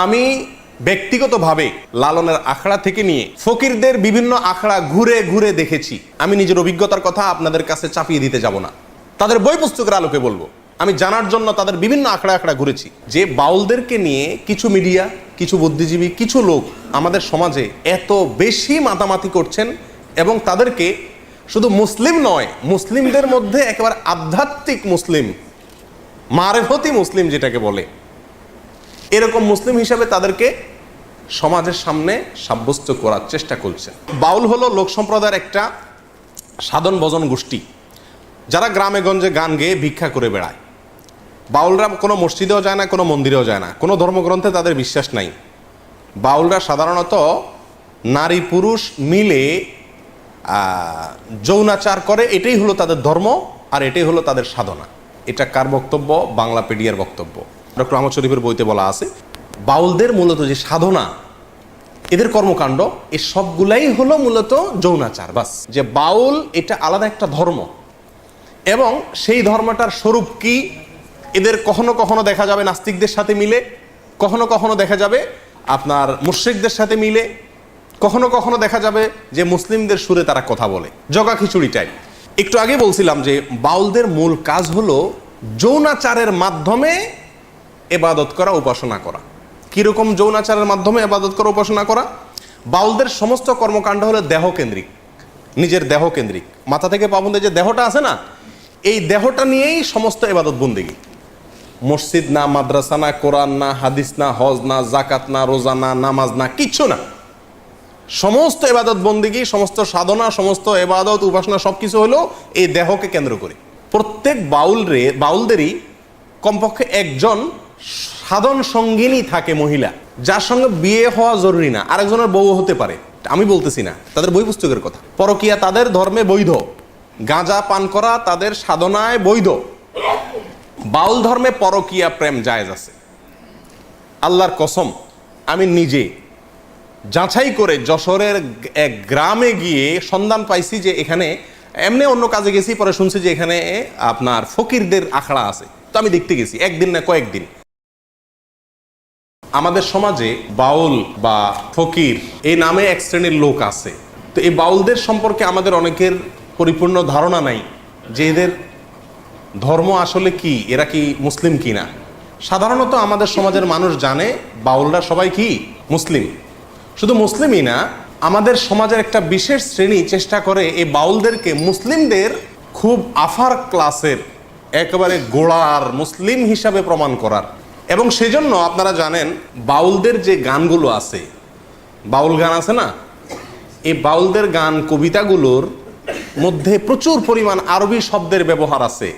আমি ব্যক্তিগতভাবে লালনের আখড়া থেকে নিয়ে ফকিরদের বিভিন্ন আখড়া ঘুরে ঘুরে দেখেছি। আমি নিজের অভিজ্ঞতার কথা আপনাদের কাছে চাপিয়ে দিতে যাব না। তাদের বই পুস্তকের আলোকে বলব। আমি জানার জন্য তাদের বিভিন্ন আখড়া আখড়া ঘুরেছি। যে বাউলদেরকে নিয়ে কিছু মিডিয়া, কিছু বুদ্ধিজীবী, কিছু লোক আমাদের সমাজে এত বেশি মাতামাতি করছেন এবং তাদেরকে শুধু মুসলিম নয়, মুসলিমদের মধ্যে একেবারে আধ্যাত্মিক মুসলিম, মারেফতি মুসলিম যেটাকে বলে এরকম মুসলিম হিসাবে তাদেরকে সমাজের সামনে সাব্যস্ত করার চেষ্টা করছেন। বাউল হলো লোক সম্প্রদায়ের একটা সাধন ভজন গোষ্ঠী। যারা গ্রামে গঞ্জে গান গেয়ে ভিক্ষা করে বেড়ায়। বাউলরা কোনো মসজিদেও যায় না, কোনো মন্দিরেও যায় না। কোনো ধর্মগ্রন্থে তাদের বিশ্বাস নাই। বাউলরা সাধারণত নারী পুরুষ মিলে যৌনাচার করে, এটাই হলো তাদের ধর্ম আর এটাই হলো তাদের সাধনা। এটা কার বক্তব্য? বাংলা পেডিয়ার বক্তব্য। ডক্টর আহমদ শরীফের বইতে বলা আছে, বাউলদের মূলত যে সাধনা, এদের কর্মকাণ্ড, এ সবগুলাই হলো মূলত যৌনাচার, বাস। যে বাউল এটা আলাদা একটা ধর্ম, এবং সেই ধর্মটার স্বরূপ কি, এদের কখনো কখনো দেখা যাবে নাস্তিকদের সাথে মিলে, কখনো কখনো দেখা যাবে আপনার মুশ্রিকদের সাথে মিলে, কখনো কখনো দেখা যাবে যে মুসলিমদের সুরে তারা কথা বলে। জগা খিচুড়ি টাইপ একটু আগে বলছিলাম যে বাউলদের মূল কাজ হলো যৌনাচারের মাধ্যমে এবাদত করা, উপাসনা করা। কীরকম যৌনাচারের মাধ্যমে এবাদত করা, উপাসনা করা? বাউলদের সমস্ত কর্মকাণ্ড হলো দেহকেন্দ্রিক, নিজের দেহকেন্দ্রিক। মাথা থেকে পাবন্দে যে দেহটা আছে না, এই দেহটা নিয়েই সমস্ত এবাদত বন্দিগি। মসজিদ না, মাদ্রাসা না, কোরআন না, হাদিস না, হজ না জাকাত না, রোজা না, নামাজ না, কিচ্ছু না। সমস্ত এবাদত বন্দিগি, সমস্ত সাধনা, সমস্ত এবাদত উপাসনা সব কিছু হলো এই দেহকে কেন্দ্র করে। প্রত্যেক বাউল রে বাউলদেরই কমপক্ষে একজন সাধন সঙ্গিনী থাকে মহিলা, যার সঙ্গে বিয়ে হওয়া জরুরি না, আরেকজনের বউ হতে পারে। আমি বলতেছি না, তাদের বই পুস্তকের কথা। পরকিয়া তাদের ধর্মে বৈধ, গাঁজা পান করা তাদের সাধনায় বৈধ। বাউল ধর্মে পরকিয়া প্রেম জায়েজ আছে। আল্লাহর কসম, আমি নিজে যাচাই করে যশোরের এক গ্রামে গিয়ে সন্ধান পাইছি যে এখানে এমনি অন্য কাজে গেছি, পরে শুনছি যে এখানে আপনার ফকিরদের আখড়া আছে। তো আমি দেখতে গেছি, একদিন না কয়েকদিন। আমাদের সমাজে বাউল বা ফকির এই নামে এক শ্রেণির লোক আছে। তো এই বাউলদের সম্পর্কে আমাদের অনেকের পরিপূর্ণ ধারণা নাই যে এদের ধর্ম আসলে কি, এরা কি মুসলিম কি না সাধারণত আমাদের সমাজের মানুষ জানে বাউলরা সবাই কি? মুসলিম। শুধু মুসলিমই না, আমাদের সমাজের একটা বিশেষ শ্রেণি চেষ্টা করে এই বাউলদেরকে মুসলিমদের খুব আফার ক্লাসের একেবারে গোড়ার মুসলিম হিসাবে প্রমাণ করার। এবং সেজন্য আপনারা জানেন, বাউলদের যে গানগুলো আছে, বাউল গান আছে না? এই বাউলদের গান, কবিতাগুলোর মধ্যে প্রচুর পরিমাণ আরবি শব্দের ব্যবহার আছে।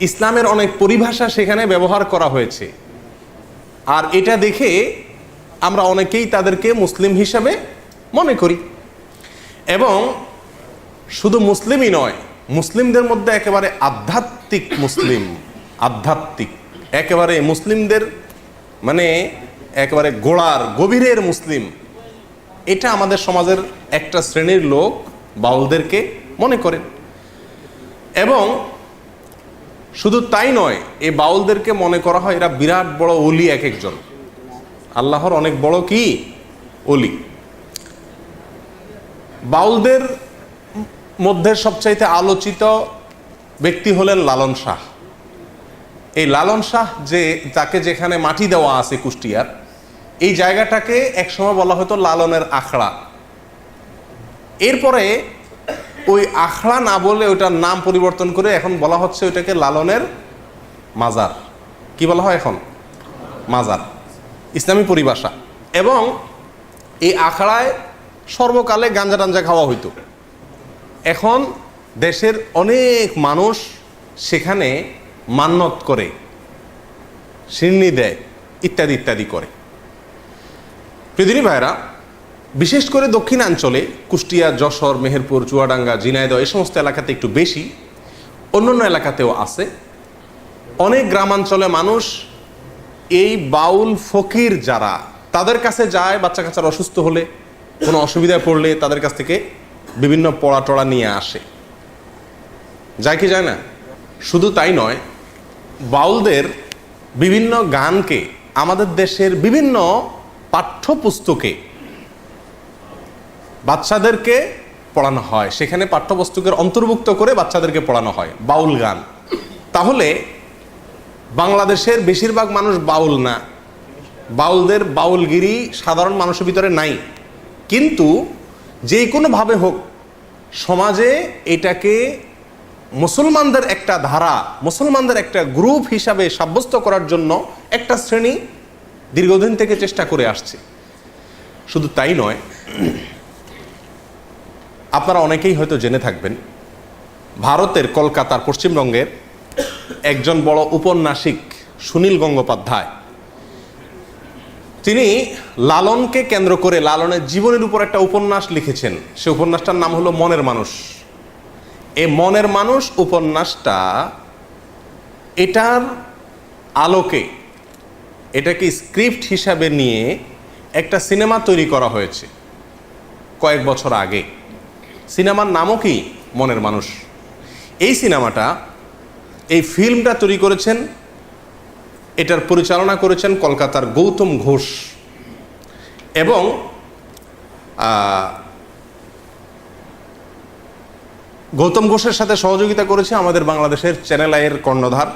ইসলামের অনেক পরিভাষা সেখানে ব্যবহার করা হয়েছে। আর এটা দেখে আমরা অনেকেই তাদেরকে মুসলিম হিসাবে মনে করি। এবং শুধু মুসলিমই নয়, মুসলিমদের মধ্যে একেবারে আধ্যাত্মিক মুসলিম, আধ্যাত্মিক। একেবারে মুসলিমদের মানে একেবারে গোড়ার, গভীরের মুসলিম। এটা আমাদের সমাজের একটা শ্রেণির লোক বাউলদেরকে মনে করেন এবং শুধু তাই নয়, এই বাউলদেরকে মনে করা হয় এরা বিরাট বড় অলি এক একজন। আল্লাহর অনেক বড় কি? অলি বাউলদের মধ্যে সবচাইতে আলোচিত ব্যক্তি হলেন লালন শাহ। এই লালন শাহ যে, তাকে যেখানে মাটি দেওয়া আছে কুষ্টিয়ার, এই জায়গাটাকে একসময় বলা হতো লালনের আখড়া। এরপরে ওই আখড়া না বলে ওটার নাম পরিবর্তন করে এখন বলা হচ্ছে ওইটাকে লালনের মাজার। কি বলা হয় এখন? মাজার। ইসলামী পরিভাষা। এবং এই আখড়ায় সর্বকালে গাঞ্জা টাঞ্জা খাওয়া হইতো। এখন দেশের অনেক মানুষ সেখানে মান্যত করে সিন্নি দেয়, ইত্যাদি ইত্যাদি করে। প্রিদিনী ভাইরা বিশেষ করে দক্ষিণাঞ্চলে কুষ্টিয়া, যশোর, মেহেরপুর, চুয়াডাঙ্গা, ঝিনাইদহ এই সমস্ত এলাকাতে একটু বেশি, অন্যান্য এলাকাতেও আছে। অনেক গ্রামাঞ্চলে মানুষ এই বাউল ফকির যারা, তাদের কাছে যায় বাচ্চা কাচ্চারা অসুস্থ হলে, কোনো অসুবিধায় পড়লে তাদের কাছ থেকে বিভিন্ন পড়া টড়া নিয়ে আসে। যায় কি যায় না? শুধু তাই নয় বাউলদের বিভিন্ন গানকে, আমাদের দেশের বিভিন্ন পাঠ্যপুস্তকে বাচ্চাদেরকে পড়ানো হয়। সেখানে পাঠ্যপুস্তকের অন্তর্ভুক্ত করে বাচ্চাদেরকে পড়ানো হয়, বাউল গান। তাহলে বাংলাদেশের বেশিরভাগ মানুষ বাউল না। বাউলদের বাউলগিরি সাধারণ মানুষের ভিতরে নাই। কিন্তু যে কোনোভাবে হোক, সমাজে এটাকে মুসলমানদের একটা ধারা, মুসলমানদের একটা গ্রুপ হিসাবে সাব্যস্ত করার জন্য একটা শ্রেণি দীর্ঘদিন থেকে চেষ্টা করে আসছে। শুধু তাই নয়, আপনারা অনেকেই হয়তো জেনে থাকবেন, ভারতের কলকাতার পশ্চিমবঙ্গের একজন বড় উপন্যাসিক সুনীল গঙ্গোপাধ্যায়। তিনি লালনকে কেন্দ্র করে, লালনের জীবনের উপর একটা উপন্যাস লিখেছেন। সে উপন্যাসটার নাম হলো মনের মানুষ। এই মনের মানুষ উপন্যাসটা এটার আলোকে, এটাকে স্ক্রিপ্ট হিসাবে নিয়ে একটা সিনেমা তৈরি করা হয়েছে কয়েক বছর আগে। সিনেমার নামও কি মনের মানুষ? এই সিনেমাটা, এই ফিল্মটা তৈরি করেছেন, এটার পরিচালনা করেছেন কলকাতার গৌতম ঘোষ এবং গৌতম ঘোষের সাথে সহযোগিতা করেছে আমাদের বাংলাদেশের চ্যানেল আইয়ের কর্ণধার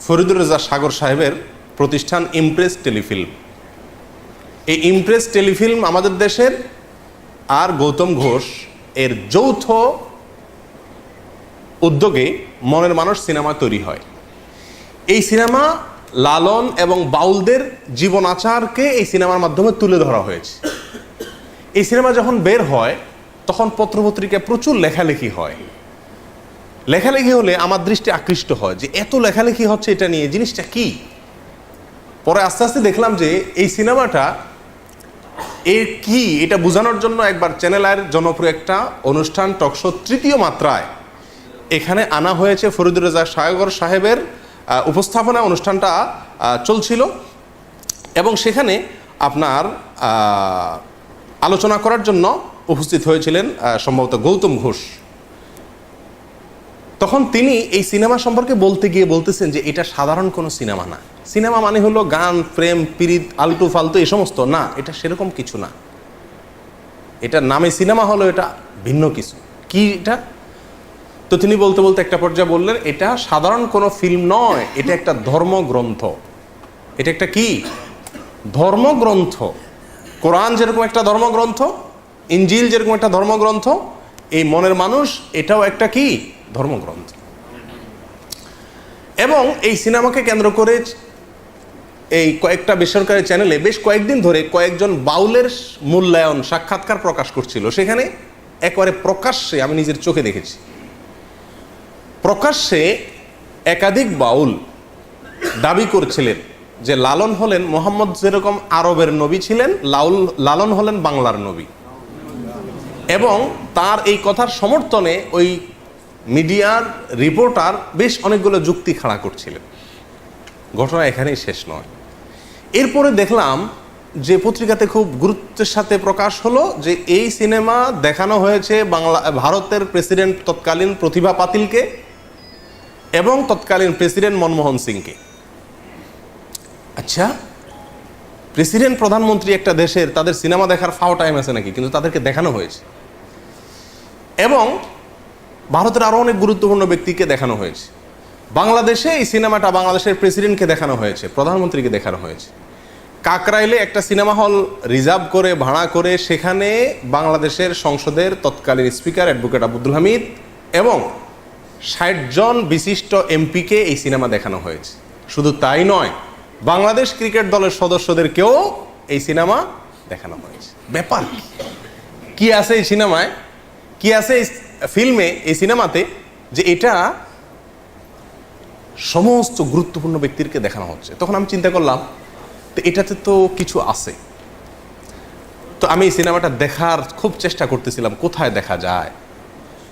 ফরিদুর রেজা সাগর সাহেবের প্রতিষ্ঠান ইমপ্রেস টেলিফিল্ম এই ইমপ্রেস টেলিফিল্ম আমাদের দেশের আর গৌতম ঘোষ এর যৌথ উদ্যোগে মনের মানুষ সিনেমা তৈরি হয়। এই সিনেমা লালন এবং বাউলদের জীবন আচারকে এই সিনেমার মাধ্যমে তুলে ধরা হয়েছে। এই সিনেমা যখন বের হয় তখন পত্রপত্রিকায় প্রচুর লেখালেখি হয়। লেখালেখি হলে আমার দৃষ্টি আকৃষ্ট হয় যে এত লেখালেখি হচ্ছে এটা নিয়ে, জিনিসটা কি? পরে আস্তে আস্তে দেখলাম যে এই সিনেমাটা এর কি, এটা বোঝানোর জন্য একবার চ্যানেল আয়ের জনপ্রিয় একটা অনুষ্ঠান টকশো তৃতীয় মাত্রায়। এখানে আনা হয়েছে ফরিদুর রেজা সাগর সাহেবের উপস্থাপনা অনুষ্ঠানটা চলছিল। এবং সেখানে আপনার আলোচনা করার জন্য উপস্থিত হয়েছিলেন সম্ভবত গৌতম ঘোষ। তখন তিনি এই সিনেমা সম্পর্কে বলতে গিয়ে বলতেছেন যে এটা সাধারণ কোনো সিনেমা না। সিনেমা মানে হলো গান, প্রেম পিরিত আলটু ফালতু এই সমস্ত। না, এটা সেরকম কিছু না। এটা নামে সিনেমা হলো, এটা ভিন্ন কিছু। কি এটা? তো তিনি বলতে বলতে একটা পর্যায়ে বললেন, এটা সাধারণ কোনো ফিল্ম নয়, এটা একটা ধর্মগ্রন্থ। এটা একটা কি? ধর্মগ্রন্থ। কোরআন যেরকম একটা ধর্মগ্রন্থ ইঞ্জিল যেরকম একটা ধর্মগ্রন্থ, এই মনের মানুষ, এটাও একটা কি? ধর্মগ্রন্থ। এবং এই সিনেমাকে কেন্দ্র করে এই কয়েকটা বেসরকারি চ্যানেলে বেশ কয়েকদিন ধরে কয়েকজন বাউলের মূল্যায়ন, সাক্ষাৎকার প্রকাশ করছিল। সেখানে একবারে প্রকাশ্যে, আমি নিজের চোখে দেখেছি, প্রকাশ্যে একাধিক বাউল দাবি করছিলেন যে লালন হলেন মোহাম্মদ যেরকম আরবের নবী ছিলেন, লাউল, লালন হলেন বাংলার নবী। এবং তার এই কথার সমর্থনে ওই মিডিয়ার রিপোর্টার বেশ অনেকগুলো যুক্তি খাড়া করছিলেন ঘটনা এখানেই শেষ নয়। এরপরে দেখলাম যে পত্রিকাতে খুব গুরুত্বের সাথে প্রকাশ হলো যে এই সিনেমা দেখানো হয়েছে বাংলা, ভারতের প্রেসিডেন্ট তৎকালীন প্রতিভা পাতিলকে এবং তৎকালীন প্রেসিডেন্ট মনমোহন সিংকে। আচ্ছা প্রেসিডেন্ট, প্রধানমন্ত্রী একটা দেশের, তাদের সিনেমা দেখার ফাও টাইম আছে নাকি? কিন্তু তাদেরকে দেখানো হয়েছে। এবং ভারতের আরও অনেক গুরুত্বপূর্ণ ব্যক্তিকে দেখানো হয়েছে। বাংলাদেশে এই সিনেমাটা বাংলাদেশের প্রেসিডেন্টকে দেখানো হয়েছে, প্রধানমন্ত্রীকে দেখানো হয়েছে। কাকরাইলে একটা সিনেমা হল রিজার্ভ করে, ভাড়া করে, সেখানে বাংলাদেশের সংসদের তৎকালীন স্পিকার, অ্যাডভোকেট আব্দুল হামিদ এবং ষাট জন বিশিষ্ট এমপিকে এই সিনেমা দেখানো হয়েছে। শুধু তাই নয় বাংলাদেশ ক্রিকেট দলের সদস্যদেরকেও এই সিনেমা দেখানো হয়েছে। ব্যাপার কি? আছে এই সিনেমায়? কি আছে এই ফিল্মে, এই সিনেমাতে যে এটা সমস্ত গুরুত্বপূর্ণ ব্যক্তিকে দেখানো হচ্ছে? তখন আমি চিন্তা করলাম, তো এটাতে তো কিছু আছে। তো আমি এই সিনেমাটা দেখার খুব চেষ্টা করতেছিলাম, কোথায় দেখা যায়?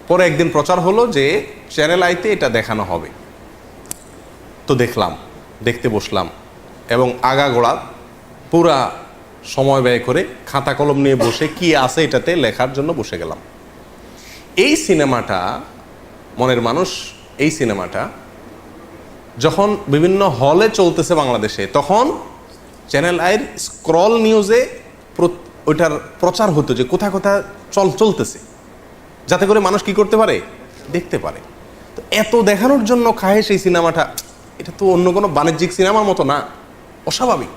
পরে একদিন প্রচার হলো যে চ্যানেল আইতে এটা দেখানো হবে। তো দেখলাম, দেখতে বসলাম। এবং আগাগোড়া পুরা সময় ব্যয় করে খাতা কলম নিয়ে বসে কি আছে এটাতে লেখার জন্য বসে গেলাম। এই সিনেমাটা, মনের মানুষ, এই সিনেমাটা যখন বিভিন্ন হলে চলতেছে বাংলাদেশে, তখন চ্যানেল আইয়ের স্ক্রল নিউজে ওইটার প্রচার হতো যে কোথায় কোথায় চল চলতেছে। যাতে করে মানুষ কি করতে পারে? দেখতে পারে। তো এত দেখানোর জন্য খায় সেই সিনেমাটা, এটা তো অন্য কোনো বাণিজ্যিক সিনেমার মতো না। অস্বাভাবিক।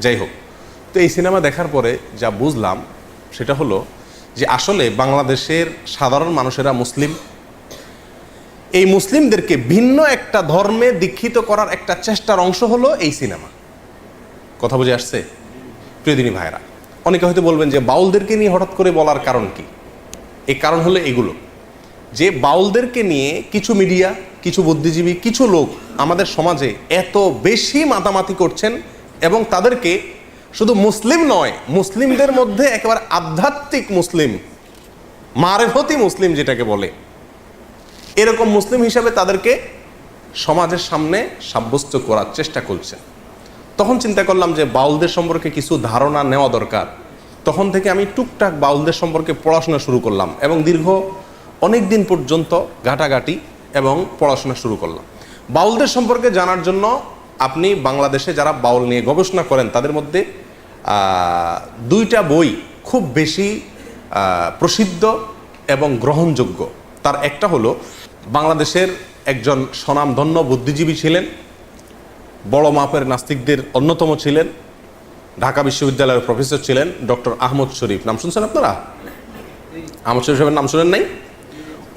যাই হোক তো এই সিনেমা দেখার পরে যা বুঝলাম সেটা হলো যে আসলে বাংলাদেশের সাধারণ মানুষেরা মুসলিম। এই মুসলিমদেরকে ভিন্ন একটা ধর্মে দীক্ষিত করার একটা চেষ্টার অংশ হলো এই সিনেমা। কথা বুঝে আসছে? প্রিয়দিনী ভাইরা অনেকে হয়তো বলবেন যে বাউলদেরকে নিয়ে হঠাৎ করে বলার কারণ কি? এই কারণ হলো এগুলো। যে বাউলদেরকে নিয়ে কিছু মিডিয়া, কিছু বুদ্ধিজীবী, কিছু লোক আমাদের সমাজে এত বেশি মাতামাতি করছেন এবং তাদেরকে শুধু মুসলিম নয়, মুসলিমদের মধ্যে একেবারে আধ্যাত্মিক মুসলিম মারেফতি মুসলিম যেটাকে বলে, এরকম মুসলিম হিসাবে তাদেরকে সমাজের সামনে সাব্যস্ত করার চেষ্টা করছেন। তখন চিন্তা করলাম যে বাউলদের সম্পর্কে কিছু ধারণা নেওয়া দরকার। তখন থেকে আমি টুকটাক বাউলদের সম্পর্কে পড়াশোনা শুরু করলাম এবং দীর্ঘ অনেক দিন পর্যন্ত ঘাটাঘাটি এবং পড়াশোনা শুরু করলাম। বাউলদের সম্পর্কে জানার জন্য আপনি বাংলাদেশে যারা বাউল নিয়ে গবেষণা করেন, তাদের মধ্যে দুইটা বই খুব বেশি প্রসিদ্ধ এবং গ্রহণযোগ্য। তার একটা হলো, বাংলাদেশের একজন স্বনামধন্য বুদ্ধিজীবী ছিলেন, বড় মাপের নাস্তিকদের অন্যতম ছিলেন, ঢাকা বিশ্ববিদ্যালয়ের প্রফেসর ছিলেন ডক্টর আহমদ শরীফ। নাম শুনছেন আপনারা? আহমদ শরীফ সাহেবের নাম শুনেন নাই?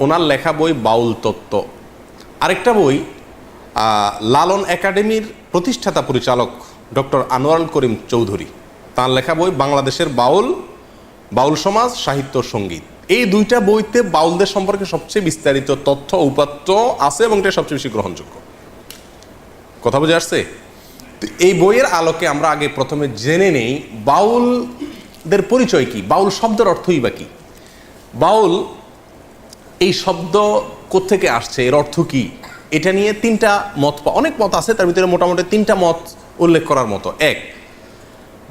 ওনার লেখা বই বাউল তত্ত্ব। আরেকটা বই লালন একাডেমির প্রতিষ্ঠাতা পরিচালক ডক্টর আনোয়ারুল করিম চৌধুরী। তার লেখা বই বাংলাদেশের বাউল বাউল সমাজ, সাহিত্য, সংগীত। এই দুইটা বইতে বাউলদের সম্পর্কে সবচেয়ে বিস্তারিত তথ্য উপাত্ত আছে এবং এটা সবচেয়ে বেশি গ্রহণযোগ্য। কথা বুঝে আসছে? এই বইয়ের আলোকে আমরা আগে প্রথমে জেনে নেই বাউলদের পরিচয় কি, বাউল শব্দের অর্থই বা কি। বাউল এই শব্দ কোত্থেকে আসছে, এর অর্থ কি? এটা নিয়ে তিনটা মত অনেক মত আছে, তার ভিতরে মোটামুটি তিনটা মত উল্লেখ করার মতো। এক,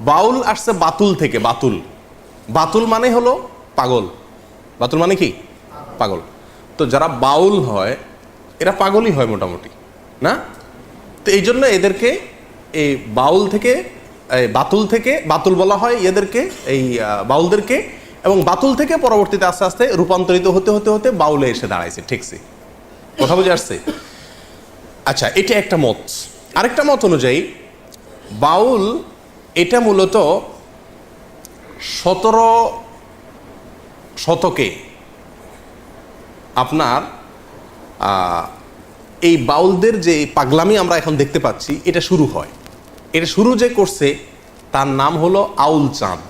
বাউল আসছে বাতুল থেকে, বাতুল। বাতুল মানে হলো পাগল। বাতুল মানে কি? পাগল। তো যারা বাউল হয়, এরা পাগলই হয় মোটামুটি, না? তো এই জন্য এদেরকে এই বাউল থেকে বাতুল থেকে, বাতুল বলা হয় এদেরকে, এই বাউলদেরকে। এবং বাতুল থেকে পরবর্তীতে আস্তে আস্তে রূপান্তরিত হতে হতে হতে বাউলে এসে দাঁড়াইছে, ঠিকছে। কথা বুঝে আসছে? আচ্ছা এটা একটা মত। আরেকটা মত অনুযায়ী, বাউল এটা মূলত সতেরো শতকে আপনার এই বাউলদের যে পাগলামি আমরা এখন দেখতে পাচ্ছি, এটা শুরু হয়। এটা শুরু যে করছে, তার নাম হলো আউল চাঁদ।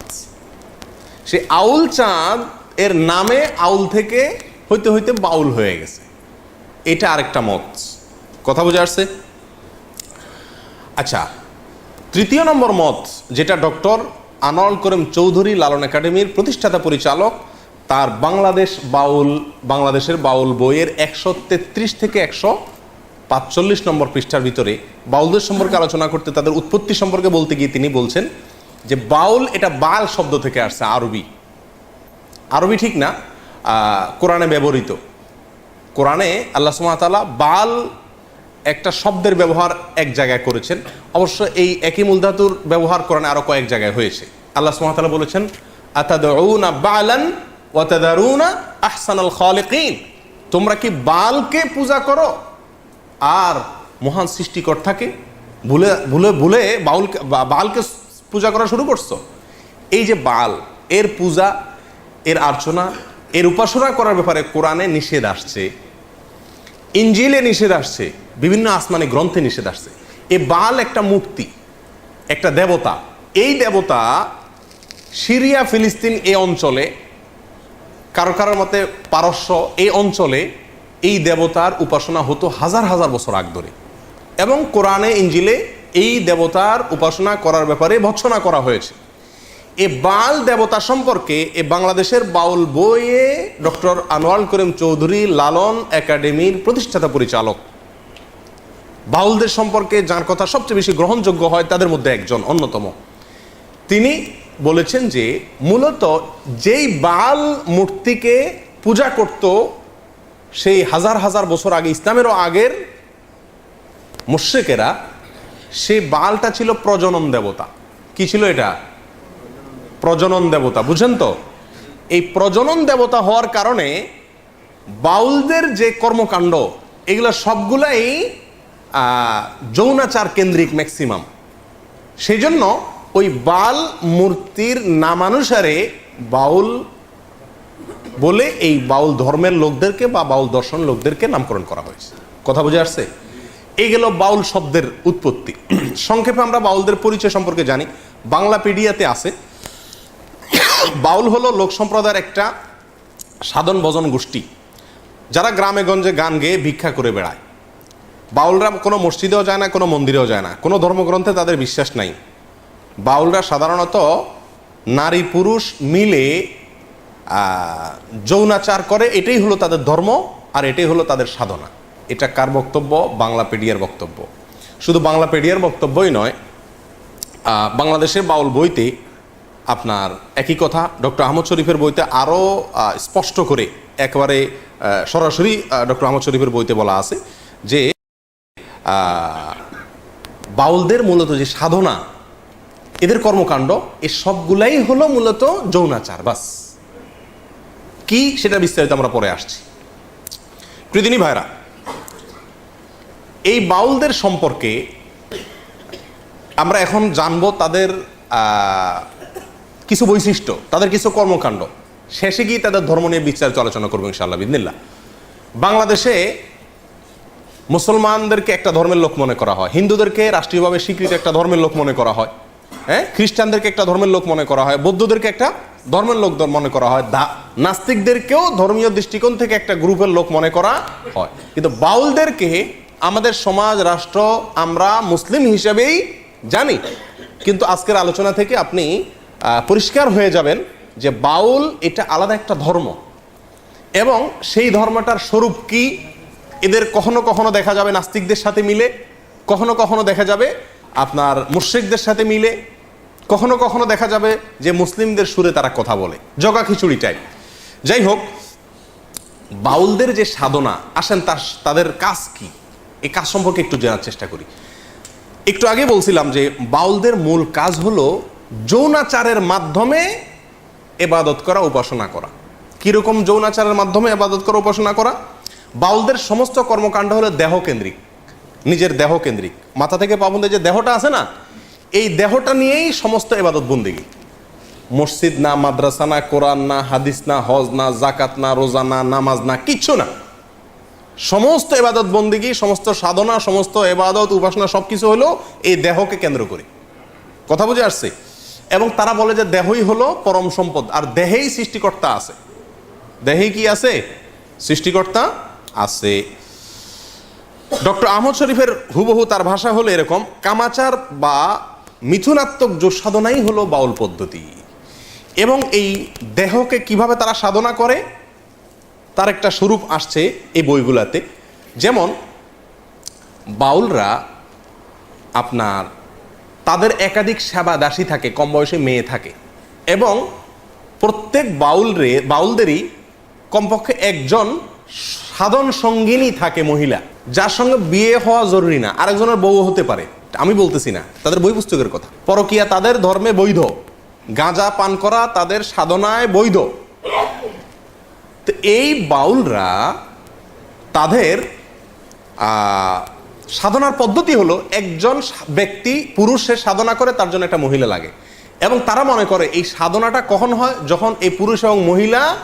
সে আউল চাঁদ, এর নামে আউল থেকে হইতে হইতে বাউল হয়ে গেছে। এটা আরেকটা মত। কথা বোঝা আসছে? আচ্ছা তৃতীয় নম্বর মত, যেটা ডক্টর আনোয়াল করিম চৌধুরী লালন একাডেমির প্রতিষ্ঠাতা পরিচালক, তার বাংলাদেশ বাউল, বাংলাদেশের বাউল বইয়ের একশো তেত্রিশ থেকে একশো পাঁচচল্লিশ নম্বর পৃষ্ঠার ভিতরে বাউলদের সম্পর্কে আলোচনা করতে, তাদের উৎপত্তি সম্পর্কে বলতে গিয়ে তিনি বলছেন যে বাউল এটা বাল শব্দ থেকে আসছে, আরবি। আরবি ঠিক না কোরআনে ব্যবহৃত। কোরআনে আল্লাহ সুমাতালা বাল একটা শব্দের ব্যবহার এক জায়গায় করেছেন। অবশ্য এই একই মূলধাতুর ব্যবহার কোরআনে আরও কয়েক জায়গায় হয়েছে। আল্লাহ সুমাতালা বলেছেন, আতাদউনা বালান ওয়াতাদারুনা আহসানাল খালিকিন তোমরা কি বালকে পূজা করো? আর মহান সৃষ্টিকর্তাকে ভুলে ভুলে ভুলে বাউলকে বালকে পূজা করা শুরু করছ? এই যে বাল, এর পূজা, এর আর্চনা, এর উপাসনা করার ব্যাপারে কোরআনে নিষেধ আসছে। ইঞ্জিলে নিষেধ আসছে, বিভিন্ন আসমানি গ্রন্থে নিষেধ আসছে। এ বাল একটা মূর্তি, একটা দেবতা। এই দেবতা সিরিয়া, ফিলিস্তিন এই অঞ্চলে, কারও কারোর মতে পারস্য এই অঞ্চলে এই দেবতার উপাসনা হতো হাজার হাজার বছর আগ ধরে। এবং কোরআনে, ইঞ্জিলে এই দেবতার উপাসনা করার ব্যাপারে ভৎসনা করা হয়েছে। এ বাল দেবতা সম্পর্কে এ বাংলাদেশের বাউল বইয়ে ডক্টর আনোয়াল করিম চৌধুরী লালন একাডেমির প্রতিষ্ঠাতা পরিচালক। বাউলদের সম্পর্কে যার কথা সবচেয়ে বেশি গ্রহণযোগ্য হয় তাদের মধ্যে একজন, অন্যতম। তিনি বলেছেন যে, মূলত যেই বাল মূর্তিকে পূজা করত, সেই হাজার হাজার বছর আগে, ইসলামেরও আগের মুশ্রিকেরা সেই বালটা ছিল প্রজনন দেবতা। কি ছিল এটা? প্রজনন দেবতা, বুঝেন তো? এই প্রজনন দেবতা হওয়ার কারণে বাউলদের যে কর্মকাণ্ড, এগুলো সবগুলাই যৌনাচার কেন্দ্রিক ম্যাক্সিমাম সেই জন্য ওই বাল মূর্তির নামানুসারে বাউল বলে এই বাউল ধর্মের লোকদেরকে বা বাউল দর্শন লোকদেরকে নামকরণ করা হয়েছে। কথা বুঝে আসছে? এই গেল বাউল শব্দের উৎপত্তি। সংক্ষেপে আমরা বাউলদের পরিচয় সম্পর্কে জানি। বাংলা পিডিয়াতে আছে। বাউল হলো লোক সম্প্রদায়ের একটা সাধন ভজন গোষ্ঠী। যারা গ্রামে গঞ্জে গান গেয়ে ভিক্ষা করে বেড়ায়। বাউলরা কোনো মসজিদেও যায় না, কোনো মন্দিরেও যায় না। কোনো ধর্মগ্রন্থে তাদের বিশ্বাস নাই। বাউলরা সাধারণত নারী পুরুষ মিলে যৌনাচার করে, এটাই হলো তাদের ধর্ম আর এটাই হলো তাদের সাধনা। এটা কার বক্তব্য? বাংলা পেডিয়ার বক্তব্য। শুধু বাংলা পেডিয়ার বক্তব্যই নয় বাংলাদেশের বাউল বইতে আপনার একই কথা ডক্টর আহমদ শরীফের বইতে আরও স্পষ্ট করে একেবারে সরাসরি ডক্টর আহমদ শরীফের বইতে বলা আছে যে বাউলদের মূলত যে সাধনা, এদের কর্মকাণ্ড, এ সবগুলাই হলো মূলত যৌনাচার, বাস। কি সেটা বিস্তারিত আমরা পরে আসছি। প্রীতিনী ভাইরা, এই বাউলদের সম্পর্কে আমরা এখন জানব তাদের কিছু বৈশিষ্ট্য, তাদের কিছু কর্মকাণ্ড। শেষে গিয়ে তাদের ধর্ম নিয়ে বিচার আলোচনা করব ইনশাআল্লাহ বিদিনিল্লা বাংলাদেশে মুসলমানদেরকে একটা ধর্মের লোক মনে করা হয়, হিন্দুদেরকে রাষ্ট্রীয়ভাবে স্বীকৃত একটা ধর্মের লোক মনে করা হয় হ্যাঁ? খ্রিস্টানদেরকে একটা ধর্মের লোক মনে করা হয়, বৌদ্ধদেরকে একটা ধর্মের লোক মনে করা হয় নাস্তিকদেরকেও ধর্মীয় দৃষ্টিকোণ থেকে একটা গ্রুপের লোক মনে করা হয়। কিন্তু বাউলদেরকে আমাদের সমাজ, রাষ্ট্র, আমরা মুসলিম হিসেবেই জানি। কিন্তু আজকের আলোচনা থেকে আপনি পরিষ্কার হয়ে যাবেন যে বাউল এটা আলাদা একটা ধর্ম। এবং সেই ধর্মটার স্বরূপ কি, এদের কখনো কখনো দেখা যাবে নাস্তিকদের সাথে মিলে, কখনো কখনো দেখা যাবে আপনার মুশ্রিকদের সাথে মিলে, কখনো কখনো দেখা যাবে যে মুসলিমদের সুরে তারা কথা বলে। জগা খিচুড়ি টাইপ যাই হোক, বাউলদের যে সাধনা, আসেন তার তাদের কাজ কি? এই কাজ সম্পর্কে একটু জানার চেষ্টা করি। একটু আগে বলছিলাম যে বাউলদের মূল কাজ হলো যৌনাচারের মাধ্যমে এবাদত করা, উপাসনা করা। কীরকম যৌনাচারের মাধ্যমে এবাদত করা, উপাসনা করা? বাউলদের সমস্ত কর্মকাণ্ড হলো দেহকেন্দ্রিক, নিজের দেহকেন্দ্রিক। মাথা থেকে পাবন্দে যে দেহটা আছে না, এই দেহটা নিয়েই সমস্ত এবাদত বন্দিগি। মসজিদ না, মাদ্রাসা না, কোরআন না, হাদিস না, হজ না জাকাত না, রোজা না, নামাজ না, কিচ্ছু না। সমস্ত এবাদত বন্দিগি, সমস্ত সাধনা, সমস্ত এবাদত, উপাসনা সব কিছু হলো এই দেহকে কেন্দ্র করে। কথা বুঝে আসছে? এবং তারা বলে যে দেহই হলো পরম সম্পদ, আর দেহেই সৃষ্টিকর্তা আছে। দেহেই কি আছে? সৃষ্টিকর্তা আছে। ডক্টর আহমদ শরীফের হুবহু তার ভাষা হলো এরকম, কামাচার বা মিথুনাত্মক যোগ সাধনাই হলো বাউল পদ্ধতি। এবং এই দেহকে কীভাবে তারা সাধনা করে? তার একটা স্বরূপ আসছে এই বইগুলাতে। যেমন, বাউলরা আপনার তাদের একাধিক সেবা দাসী থাকে, কম বয়সে মেয়ে থাকে। এবং প্রত্যেক বাউলরে, বাউলদেরই কমপক্ষে একজন সাধন সঙ্গিনী থাকে মহিলা, যার সঙ্গে বিয়ে হওয়া জরুরি না, আরেকজনের বউ হতে পারে। আমি বলতেছি না, তাদের বই পুস্তকের কথা। পরকিয়া তাদের ধর্মে বৈধ, গাঁজা পান করা তাদের সাধনায় বৈধ। তো এই বাউলরা তাদের সাধনার পদ্ধতি হলো একজন সা- ব্যক্তি পুরুষের সাধনা করে, তার জন্য একটা মহিলা লাগে। এবং তারা মনে করে, এই সাধনাটা কখন হয়? যখন এই পুরুষ এবং মহিলা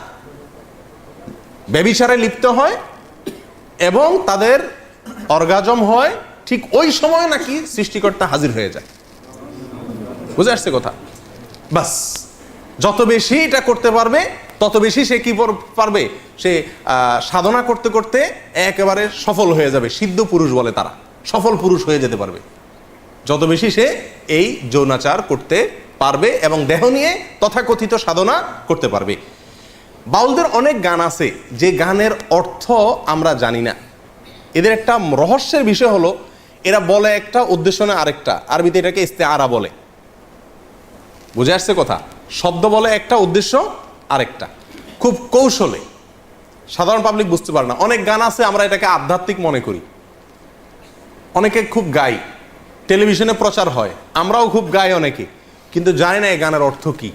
ব্যবিচারে লিপ্ত হয় এবং তাদের অর্গাজম হয়, ঠিক ওই সময় নাকি সৃষ্টিকর্তা হাজির হয়ে যায়। বুঝে আসছে কথা? বাস, যত বেশি এটা করতে পারবে তত বেশি সে কি পর- পারবে? সে সাধনা করতে করতে একেবারে সফল হয়ে যাবে, সিদ্ধ পুরুষ বলে তারা। সফল পুরুষ হয়ে যেতে পারবে। যত বেশি সে এই যৌনাচার করতে পারবে এবং দেহ নিয়ে তথাকথিত সাধনা করতে পারবে। বাউলদের অনেক গান আছে, যে গানের অর্থ আমরা জানি না। এদের একটা রহস্যের বিষয় হলো, এরা বলে একটা, উদ্দেশ্য না আরেকটা। আরবিতে এটাকে ইস্তেআরা বলে। বুঝে আসছে কথা? শব্দ বলে একটা, উদ্দেশ্য আরেকটা। খুব কৌশলে। সাধারণ পাবলিক বুঝতে পারে না। অনেক গান আছে, আমরা এটাকে আধ্যাত্মিক মনে করি। অনেকে খুব গাই। টেলিভিশনে প্রচার হয়। আমরাও খুব গাই অনেকে। কিন্তু জানি না এই গানের অর্থ কি।